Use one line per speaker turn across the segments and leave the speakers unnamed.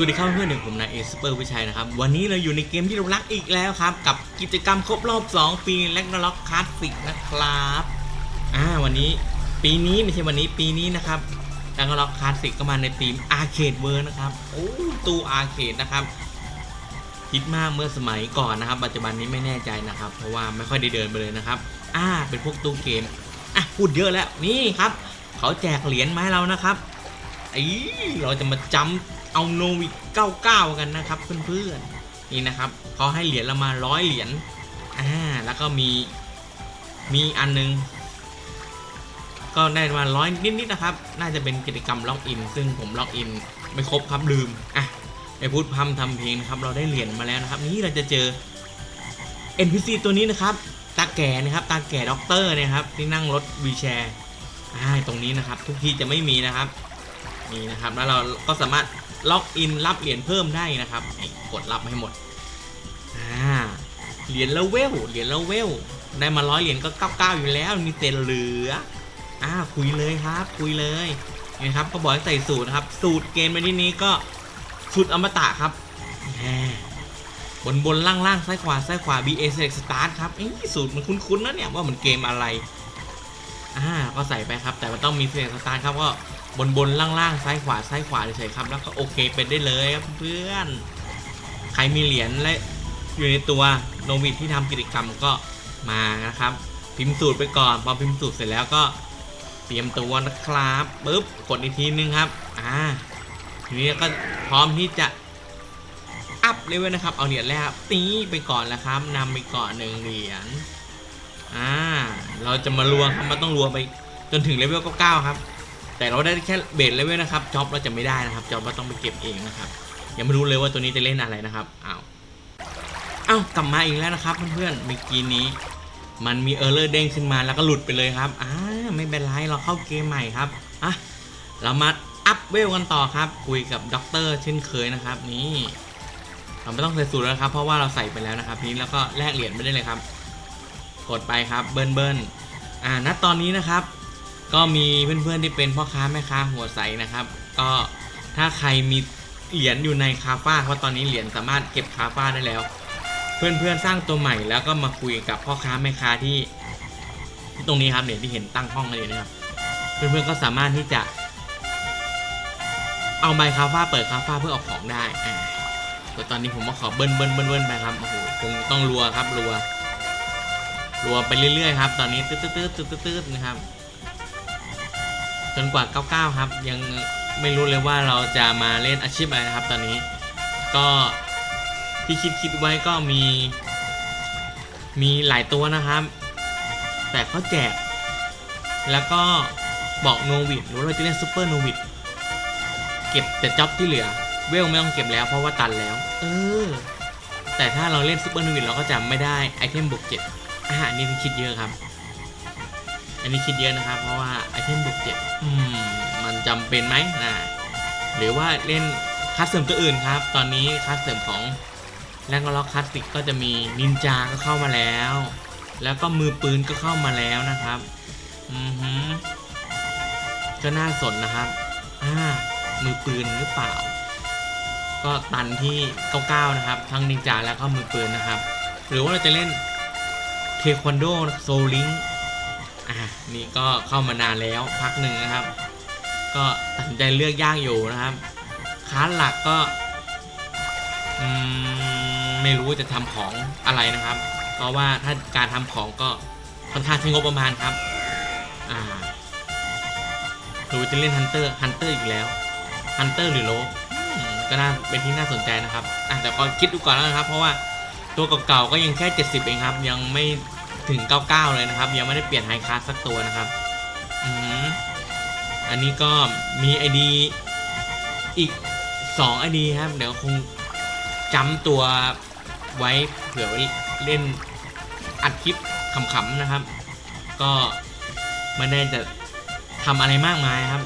วัสดีครับเพื่อนหนึ่งผมนายเอสเปอร์วิชัยนะครับ วันนี้เราอยู่ในเกมที่เรารักอีกแล้วครับ กับกิจกรรมครบรอบ 2 ปีแลกนาล็อกคลาสสิกนะครับอ่าวันนี้ปีนี้ไม่ใช่วันนี้ปีนี้นะครับแลกนาล็อกคลาสสิกก็มาในธีมอาร์เคดเวิร์นะครับโอ้ตู้อาร์เคดนะครับฮิตมากเมื่อสมัยก่อนนะครับ ปัจจุบันนี้ไม่แน่ใจนะครับ เพราะว่าไม่ค่อยได้เดินไปเลยนะครับอ่าเป็นพวกตู้เกมอะพูดเยอะแล้วนี่ครับ เขาแจกเหรียญมาให้เรานะครับไอ้เราจะมาจำ เอาโนวิด99 กันนะครับเพื่อนๆนี่นะครับเขาให้เหรียญเรามาร้อยเหรียญอ่าแล้วก็มีมีอันนึง ก็ได้มาร้อยนิดๆนะครับ น่าจะเป็นกิจกรรมล็อกอิน ซึ่งผมล็อกอินไม่ครบครับลืมอะไอพูดพำทำเพลงนะครับ เราได้เหรียญมาแล้วนะครับ นี่เราจะเจอ NPC ตัวนี้นะครับ ตาแก่นะครับ ตาแก่ด็อกเตอร์นะครับ ที่นั่งรถวีแชร์อ่าตรงนี้นะครับ ทุกที่จะไม่มีนะครับนี่นะครับ แล้วเราก็สามารถ ล็อกอินรับเหรียญเพิ่มได้นะครับ กดรับให้หมดอ่าเหรียญละเวลเหรียญละเวลได้มาร้อยเหรียญก็เก้าเก้าอยู่แล้วมีเศษเหลืออ่าคุยเลยครับ คุยเลยนี่ครับก็บอกให้ใส่สูตรนะครับ สูตรเกมในที่นี้ก็สูตรอมตะครับบนบนล่างล่างซ้ายขวาซ้ายขวา BA Select Start ครับเอ้ยสูตรมันคุ้นๆนะเนี่ยว่ามันเกมอะไรอ่าก็ใส่ไปครับ แต่มันต้องมี Select Start ครับก็ บนบนล่างล่างซ้ายขวาซ้ายขวาเฉยๆครับ แล้วก็โอเคเป็นได้เลยครับเพื่อน ใครมีเหรียญและอยู่ในตัวโนวิดที่ทำกิจกรรมก็มานะครับ พิมพ์สูตรไปก่อน พอพิมพ์สูตรเสร็จแล้วก็เตรียมตัวนะครับปุ๊บกดอีกทีนึงครับอ่าทีนี้ก็พร้อมที่จะอัพเลเวลนะครับ เอาเหรียญแรกตีไปก่อนแล้วครับนำไปก่อนหนึ่งเหรียญอ่าเราจะมารัวครับมันต้องรัวไปจนถึงเลเวล9ครับ แต่เราได้แค่เบสเลเวลนะครับจ็อบเราจะไม่ได้นะครับจ็อบเราต้องไปเก็บเองนะครับยังไม่รู้เลยว่าตัวนี้จะเล่นอะไรนะครับอ้าวอ้าวกลับมาอีกแล้วนะครับเพื่อนๆเมื่อกี้นี้ มันมีเออร์เลอร์เด้งขึ้นมาแล้วก็หลุดไปเลยครับอ่าไม่เป็นไรเราเข้าเกมใหม่ครับอะเรามาอัพเวลกันต่อครับ คุยกับด็อกเตอร์เช่นเคยนะครับ นี่เราไม่ต้องใส่สูตรแล้วครับ เพราะว่าเราใส่ไปแล้วนะครับ นี้แล้วก็แลกเหรียญไม่ได้เลยครับ กดไปครับเบิร์นเบิร์นอ่าณตอนนี้นะครับ ก็มีเพื่อนๆที่เป็นพ่อค้าแม่ค้าหัวใสนะครับ ก็ถ้าใครมีเหรียญอยู่ในคาฟ้าเพราะตอนนี้เหรียญสามารถเก็บคาฟ้าได้แล้ว เพื่อนๆสร้างตัวใหม่แล้วก็มาคุยกับพ่อค้าแม่ค้าที่ที่ตรงนี้ครับเนี่ยที่เห็นตั้งห้องกันอยู่นะครับเพื่อนๆก็สามารถที่จะ เอาใบคาฟ้าเปิดคาฟ้าเพื่อออกของได้อ่าแต่ตอนนี้ผมมาขอเบิ้ลเบิ้ลเบิ้ลเบิ้ลไปครับโอ้โหคงต้องรัวครับรัวรัวไปเรื่อยๆครับ ตอนนี้ตืดตืดตืดตืดตืดนะครับ นกว่า 99 ครับ ยังไม่รู้เลยว่าเราจะมาเล่นอาชีพอะไรนะครับ ตอนนี้ก็ที่คิดคิดไว้ก็มี มีหลายตัวนะครับ แต่เขาแจก แล้วก็บอกโนวิดหรือเราจะเล่นซูเปอร์โนวิดเก็บแต่จ็อบที่เหลือ เวลไม่ต้องเก็บแล้วเพราะว่าตันแล้ว เออ แต่ถ้าเราเล่นซูเปอร์โนวิดเราก็จะไม่ได้ไอเทมบวกเจ็ดอาอันนี่คิดเยอะครับ อันนี้คิดเยอะนะครับ เพราะว่าไอเทมบวกเจ็ดมมันจำเป็นไหมนะหรือว่าเล่นคัสเสริมตัวอื่นครับ ตอนนี้คัสเสริมของแรงล็อกคลาสสิกก็จะมีนินจาก็เข้ามาแล้ว แล้วก็มือปืนก็เข้ามาแล้วนะครับอือหือก็น่าสนนะครับอ่ามือปืนหรือเปล่า ก็ตันที่99นะครับ ทั้งนินจาแล้วก็มือปืนนะครับ หรือว่าเราจะเล่นเทควันโดโซลิง อะนี่ก็เข้ามานานแล้วพักหนึ่งนะครับ ก็ตัดสินใจเลือกย่ากอยู่นะครับค้านหลักก็อืมไม่รู้จะทำของอะไรนะครับ เพราะว่าถ้าการทำของก็ค่อนข้างใช้งบประมาณครับ อ่าหรือว่าจะเล่นฮันเตอร์ฮันเตอร์อีกแล้วฮันเตอร์หรือโลก็น่าเป็นที่น่าสนใจนะครับอะแต่ก็คิดดูก่อนแล้วนะครับ เพราะว่าตัวเก่าๆก็ยังแค่ 70 เองครับ ยังไม่ ถึง 99 เลยนะครับ ยังไม่ได้เปลี่ยนไฮคลาสสักตัวนะครับ อืมอันนี้ก็มี ID อีก2 ID ครับ เดี๋ยวคงจำตัวไว้เผื่อเล่นอัดคลิปขำๆนะครับ ก็ไม่ได้จะทำอะไรมากมายครับ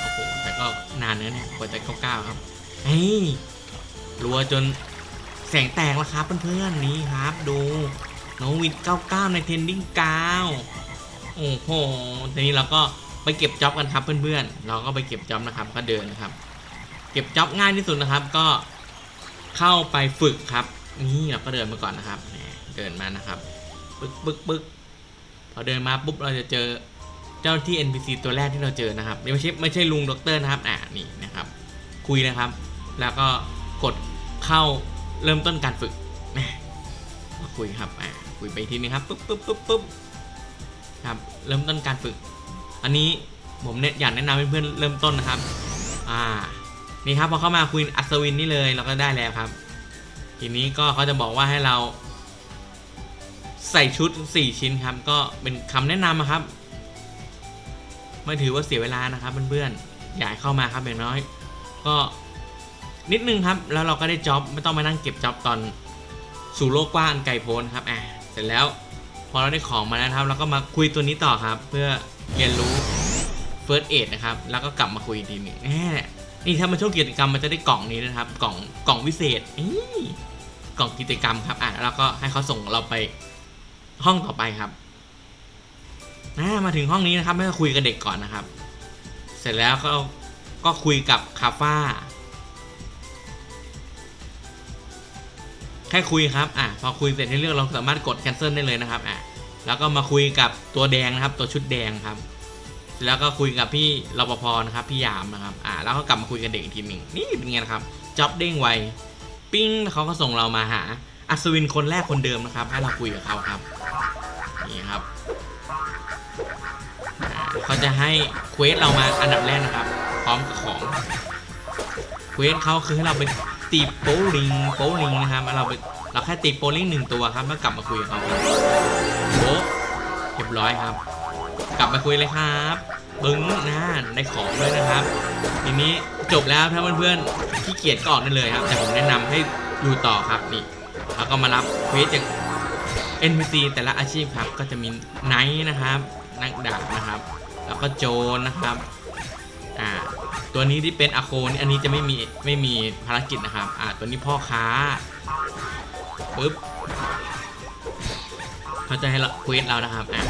โอ้โห แต่ก็นานนะเนี่ยกว่าจะ99ครับเฮ้ยรัวจนแสงแตกแล้วครับเพื่อนๆนี่ครับดู น้องวิน99 ในเทนดิ้งกาวโอ้โหทีนี้เราก็ไปเก็บจ็อบกันครับเพื่อนๆ เราก็ไปเก็บจ็อบนะครับ ก็เดินนะครับ เก็บจ็อบง่ายที่สุดนะครับ ก็เข้าไปฝึกครับ นี่เราก็เดินมาก่อนนะครับ เดินมานะครับปึ๊กปึ๊กปึ๊กพอเดินมาปุ๊บเราจะเจอเจ้าที่ NPC ตัวแรกที่เราเจอนะครับไม่ใช่ไม่ใช่ลุงด็อกเตอร์นะครับ อ่านี่นะครับ คุยนะครับ แล้วก็กดเข้าเริ่มต้นการฝึกมาคุยครับอ่า คุยไปทีนึงครับปุ๊บปุ๊บปุ๊บปุ๊บครับเริ่มต้นการฝึก อันนี้ผมเนี่ยอยากแนะนำให้เพื่อนเริ่มต้นนะครับ อ่า นี่ครับพอเข้ามาคุยอัศวินนี่เลยเราก็ได้แล้วครับ ทีนี้ก็เขาจะบอกว่าให้เรา ใส่ชุด 4 ชิ้นครับ ก็เป็นคำแนะนำอะครับ ไม่ถือว่าเสียเวลานะครับเพื่อนๆอยากให้เข้ามาครับอย่างน้อย ก็นิดนึงครับ แล้วเราก็ได้จ็อบไม่ต้องมานั่งเก็บจ็อบตอนสู่โลกกว้างอันไกลโพ้นครับอ่า ร็จแล้วพอเราได้ของมาแล้วนะครับ เราก็มาคุยตัวนี้ต่อครับ เพื่อเรียนรู้ First Aid นะครับ แล้วก็กลับมาคุยอีกทีหนึ่แหมนี่ถ้ามาช่วงกิจกรรมมันจะได้กล่องนี้นะครับ กล่องกล่องวิเศษกล่องกิจกรรมครับ อะแล้วก็ให้เขาส่งเราไปห้องต่อไปครับมาถึงห้องนี้นะครับ ไม่ก็คุยกับเด็กก่อนนะครับ เสร็จแล้วก็ก็คุยกับคาฟ้า แค่คุยครับอะพอคุยเสร็จในเรื่องเราสามารถกด cancel ได้เลยนะครับอะแล้วก็มาคุยกับตัวแดงนะครับ ตัวชุดแดงครับ แล้วก็คุยกับพี่รปภนะครับพี่ยามนะครับอ่าแล้วก็กลับมาคุยกับเด็กอีกทีหนึ่งนี่เป็นไงนะครับจ็อบเด้งไวปิ้งเขาก็ส่งเรามาหาอัศวินคนแรกคนเดิมนะครับ ให้เราคุยกับเขาครับนี่ครับเขาจะให้เควสเรามาอันดับแรกนะครับ พร้อมกับของเควสเขาคือให้เราไป ตีโปลิงโปลิงนะครับเราไปเราแค่ตีโปลิงหนึ่งตัวครับแล้วกลับมาคุยกับเขาครับโป๊ะเรียบร้อยครับ กลับมาคุยเลยครับบึ้งนะได้ของด้วยนะครับ ทีนี้จบแล้วถ้าเพื่อนๆขี้เกียจก็ออกได้เลยครับ แต่ผมแนะนำให้อยู่ต่อครับนี่แล้วก็มารับเควสจาก NPC แต่ละอาชีพครับ ก็จะมีไนท์นะครับ นักดาบนะครับ แล้วก็โจรนะครับ ตัวนี้ที่เป็นอโคนี่อันนี้จะไม่มีไม่มีภารกิจนะครับ อ่าตัวนี้พ่อค้าปึ๊บเขาจะให้เราเควสเรานะครับอ่า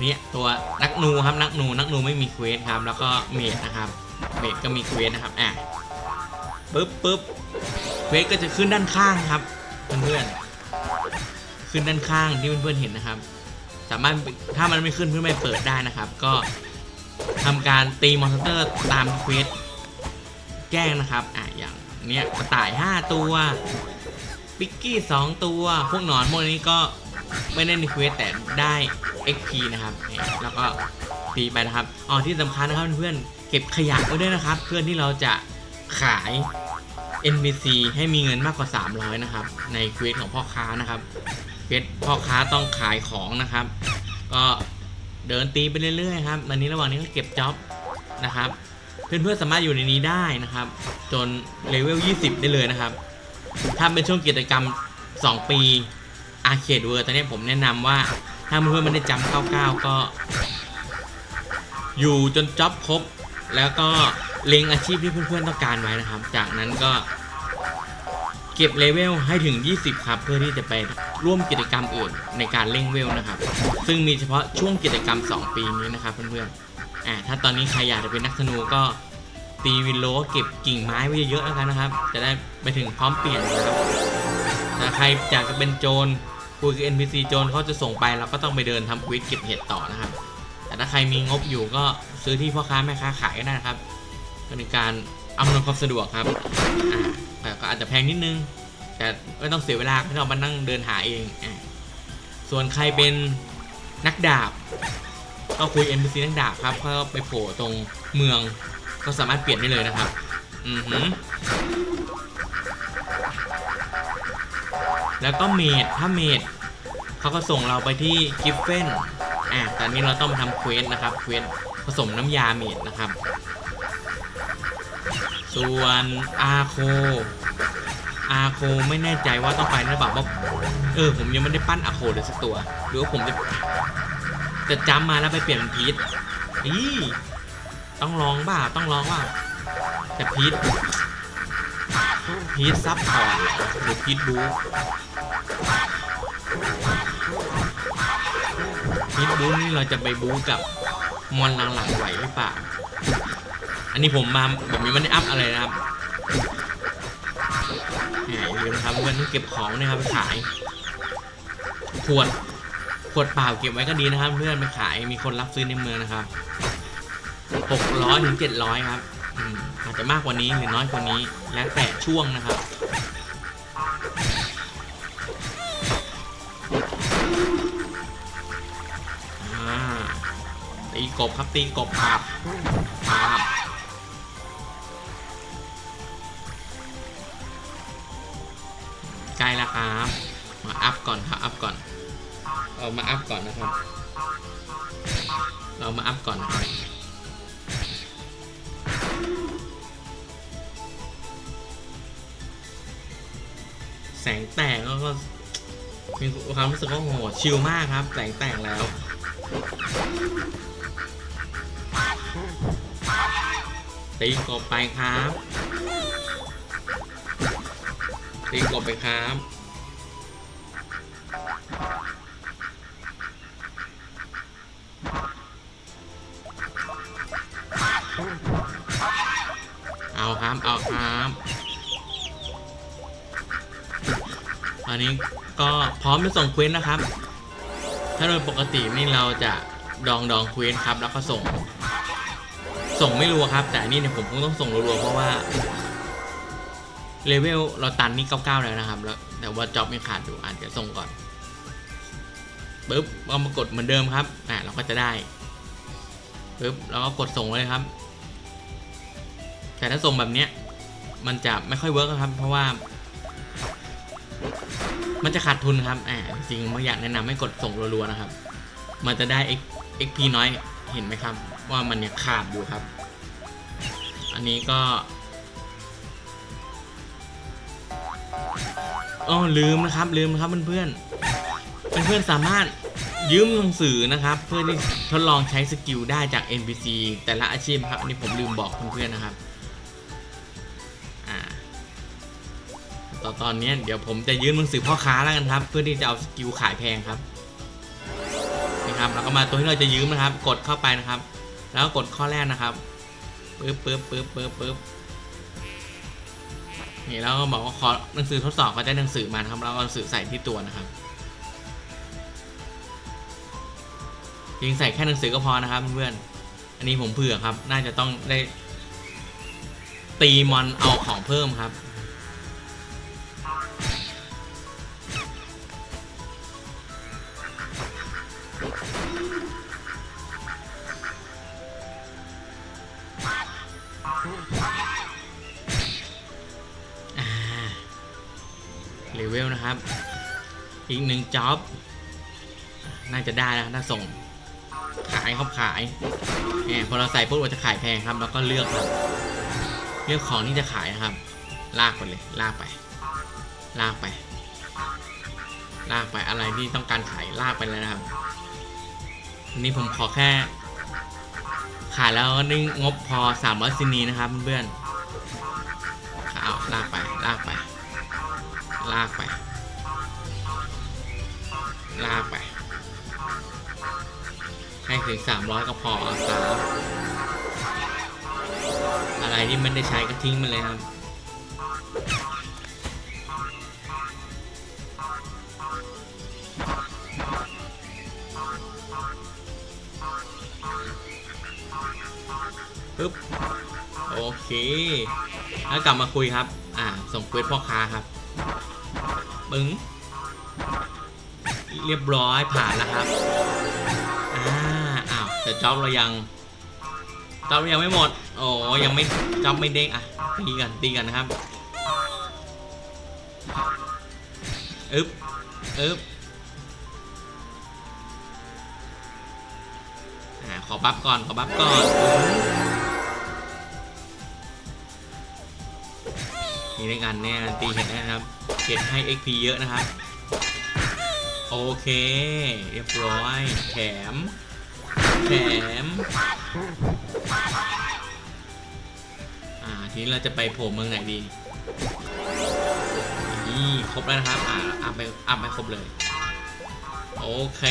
เนี่ยตัวนักนูครับนักนูนักนูไม่มีเควสครับ แล้วก็เมดนะครับเมดก็มีเควสนะครับอ่าปึ๊บปึ๊บเควสก็จะขึ้นด้านข้างครับเพื่อนๆขึ้นด้านข้างที่เพื่อนๆเห็นนะครับ สามารถถ้ามันไม่ขึ้นเพื่อนไม่เปิดได้นะครับ ก็ ทำการตีมอนสเตอร์ตามเควสแจ้งนะครับ อะอย่างเนี้ยกระต่าย 5 ตัว ปิกกี้ 2 ตัว พวกหนอนพวกนี้ก็ไม่ได้ในเควสแต่ได้ XP นะครับ แล้วก็ตีไปนะครับ อ๋อที่สำคัญนะครับเพื่อนๆเก็บขยะไว้ด้วยนะครับ เพื่อนที่เราจะขาย NPC ให้มีเงินมากกว่า 300 นะครับ ในเควสของพ่อค้านะครับ เควสพ่อค้าต้องขายของนะครับ ก็ เดินตีไปเรื่อยๆครับตอนนี้ระหว่างนี้ก็เก็บจ็อบนะครับ เพื่อนๆสามารถอยู่ในนี้ได้นะครับ จนเลเวล 20 ได้เลยนะครับ ถ้าเป็นช่วงกิจกรรม 2 ปีอาเคดเวิร์ตอนนี้ผมแนะนำว่า ถ้าเพื่อนๆไม่ได้จำ99 ก็ อยู่จนจ็อบครบ แล้วก็เล็งอาชีพที่เพื่อนๆต้องการไว้นะครับ จากนั้นก็ เก็บเลเวลให้ถึง 20 ครับ เพื่อที่จะไปร่วมกิจกรรมอื่นในการเร่งเวลนะครับ ซึ่งมีเฉพาะช่วงกิจกรรม 2 ปีนี้นะครับเพื่อนๆอ่าถ้าตอนนี้ใครอยากจะเป็นนักธนูก็ตีวินโลเก็บกิ่งไม้ไว้เยอะๆแล้วกันนะครับ จะได้ไปถึงพร้อมเปลี่ยนนะครับถ้าใครอยากจะเป็นโจรคุยกับ NPC โจรเขาจะส่งไปเราก็ต้องไปเดินทำควิสเก็บเห็ดต่อนะครับ แต่ถ้าใครมีงบอยู่ก็ซื้อที่พ่อค้าแม่ค้าขายก็ได้นะครับเป็นการอำนวยความสะดวกครับ แต่ก็อาจจะแพงนิดนึง แต่ไม่ต้องเสียเวลาให้เรามานั่งเดินหาเองอส่วนใครเป็นนักดาบ ก็คุย NPC นักดาบครับก็ไปโผล่ตรงเมือง ก็สามารถเปลี่ยนได้เลยนะครับ อือหือแล้วก็เมดถ้าเมดเขาก็ส่งเราไปที่กิฟเฟนอะตอนนี้เราต้องมาทำเควสนะครับ เควสผสมน้ำยาเมดนะครับ ส่วนอาโคอาโคไม่แน่ใจว่าต้องไปหรือเปล่าเพราะเออผมยังไม่ได้ปั้นอาโคเลยสักตัวหรือว่าผมจะจะจำมาแล้วไปเปลี่ยนเป็นพีทอีต้องลองบ้าต้องลองว่าแต่พีทพีทซับพอร์ตหรือพีทบูพีทบูนี่เราจะไปบูกับมอนหลังๆไหวหรือเปล่า นนี้ผมมาผมยังไม่ได้อัพอะไรนะครับอย่นะครับเพื่อนที่เก็บของนะครับไปขาย ขวด ขวดเปล่าเก็บไว้ก็ดีนะครับ เพื่อนไปขายมีคนรับซื้อในเมืองนะครับหกร้อยถึงเจ็ดร้อยครับอาจจะมากกว่านี้หรือน้อยกว่านี้แล้วแต่ช่วงนะครับตีกบครับตีกบปาบปาบ มาอัพก่อนครับอัพก่อนเรามาอัพก่อนนะครับ เรามาอัพก่อนนะครับแสงแตกแล้วก็มีความรู้สึกว่าโอ้โหชิลมากครับ แสงแตกแล้วตีกบไปครับตีกบไปครับ เอาครับเอาครับอันนี้ก็พร้อมจะส่งเควสนะครับ ถ้าโดยปกตินี่เราจะดองดองเควสครับ แล้วก็ส่ง ส่งไม่รัวครับ แต่นี่เนี่ยผมคงต้องส่งรัวๆเพราะว่าเลเวลเราตันนี่99แล้วนะครับแล้วแต่ว่าจ็อบยังขาดอยู่อาจจะส่งก่อนปึ๊บเรามากดเหมือนเดิมครับอ่าเราก็จะได้ปึ๊บเราก็กดส่งเลยครับ แต่ถ้าส่งแบบเนี้ยมันจะไม่ค่อยเวิร์กครับ เพราะว่า มันจะขาดทุนครับอ่าจริงไม่อยากแนะนำให้กดส่งรัวๆนะครับ มันจะได้ X XP น้อยเห็นไหมครับ ว่ามันยังขาดอยู่ครับ อันนี้ก็อ๋อลืมนะครับ ลืมนะครับเพื่อนๆเพื่อนๆสามารถยืมหนังสือนะครับ เพื่อที่ทดลองใช้สกิลได้จาก NPC แต่ละอาชีพครับนนี้ผมลืมบอกเพื่อนๆนะครับ ต่อตอนนี้เดี๋ยวผมจะยืมหนังสือพ่อค้าแล้วกันครับ เพื่อที่จะเอาสกิลขายแพงครับนี่ครับแล้วก็มาตัวที่เราจะยืมนะครับ กดเข้าไปนะครับ แล้วกดข้อแรกนะครับปึ๊บปึ๊บปึ๊บปึ๊บปึ๊บนี่แล้วก็บอกว่าขอหนังสือทดสอบก็ได้หนังสือมาครับแล้วเอาหนังสือใส่ที่ตัวนะครับยิงใส่แค่หนังสือก็พอนะครับเพื่อนอันนี้ผมเผื่อครับ น่าจะต้องได้ตีมอนเอาของเพิ่มครับ เลเวลนะครับ อีกหนึ่งจ็อบ น่าจะได้แล้วถ้าส่ง ขายครับขายแหมพอเราใส่ปุ๊บเราจะขายแพงครับ แล้วก็เลือกครับ เลือกของที่จะขายนะครับ ลากไปเลย ลากไป ลากไป ลากไปอะไรที่ต้องการขายลากไปเลยนะครับนนี้ผมขอแค่ ขายแล้วนี่งบพอ300ซินีนะครับเพื่อนๆเอาลากไปลากไป ลากไป ลากไป ให้ถึง300ก็พอครับอะไรที่มันได้ใช้ก็ทิ้งมันเลยครับ ปึ๊บโอเคแล้วกลับมาคุยครับ อ่า ส่งเควสพ่อค้าครับปึ้งเรียบร้อยผ่านแล้วครับ อ่า อ้าว แต่จ็อบเรายังจ็อบเรายังไม่หมด โอ้ยังไม่จ็อบไม่เด้งอะ ตีกัน ตีกันนะครับ อึ๊บ อึ๊บ อ่า ขอบัฟก่อน ขอบัฟก่อน นี่ในกันเนี่ยตีเห็นนะครับเก็บให้ XP เยอะนะครับ โอเค เรียบร้อย แถม แถม อ่า ทีนี้เราจะไปโผล่เมืองไหนดี นี่ครบแล้วนะครับ อ่าอัพไปอัพไปครบเลย โอเค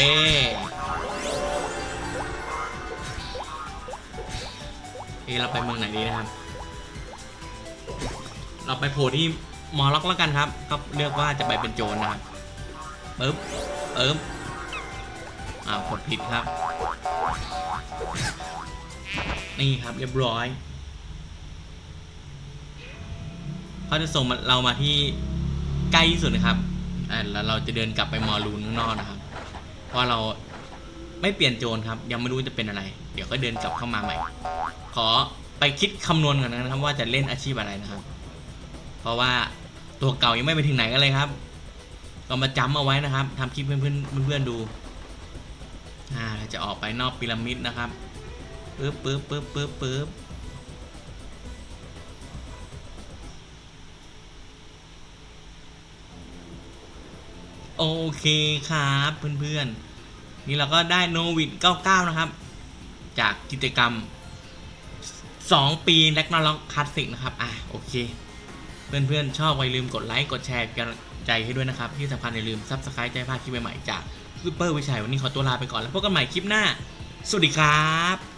เอเราไปเมืองไหนดีนะครับ เราไปโผล่ที่มอล็อกแล้วกันครับก็เลือกว่าจะไปเป็นโจรนะครับปึ๊บปึ๊บอ้าวกดผิดครับ นี่ครับเรียบร้อยเขาจะส่งเรามาที่ใกล้ที่สุดนะครับอ่าแล้วเราจะเดินกลับไปมอลูนข้างนอกนะครับ เพราะเราไม่เปลี่ยนโจรครับ ยังไม่รู้จะเป็นอะไร เดี๋ยวก็เดินกลับเข้ามาใหม่ ขอไปคิดคำนวณก่อนนะครับว่าจะเล่นอาชีพอะไรนะครับ เพราะว่าตัวเก่ายังไม่ไปถึงไหนกันเลยครับ ก็มาจำเอาไว้นะครับทำคลิปเพื่อนๆเพื่อนๆดูอ่าจะออกไปนอกพีระมิดนะครับปึ๊บปึ๊บปึ๊บปึ๊บปึ๊บโอเคครับเพื่อนๆ นี่เราก็ได้โนวิด99 นะครับ จากกิจกรรม 2 ปีแล็กนาล็อกคลาสสิกนะครับ อะ โอเค เพื่อนๆ ชอบอย่าลืมกดไลค์กดแชร์กำลังใจให้ด้วยนะครับ ที่สำคัญอย่าลืมซับสไครต์ใจพาดคลิปใหม่ๆจากซูเปอร์วิชัยวันนี้ขอตัวลาไปก่อนแล้วพบกันใหม่คลิปหน้า สวัสดีครับ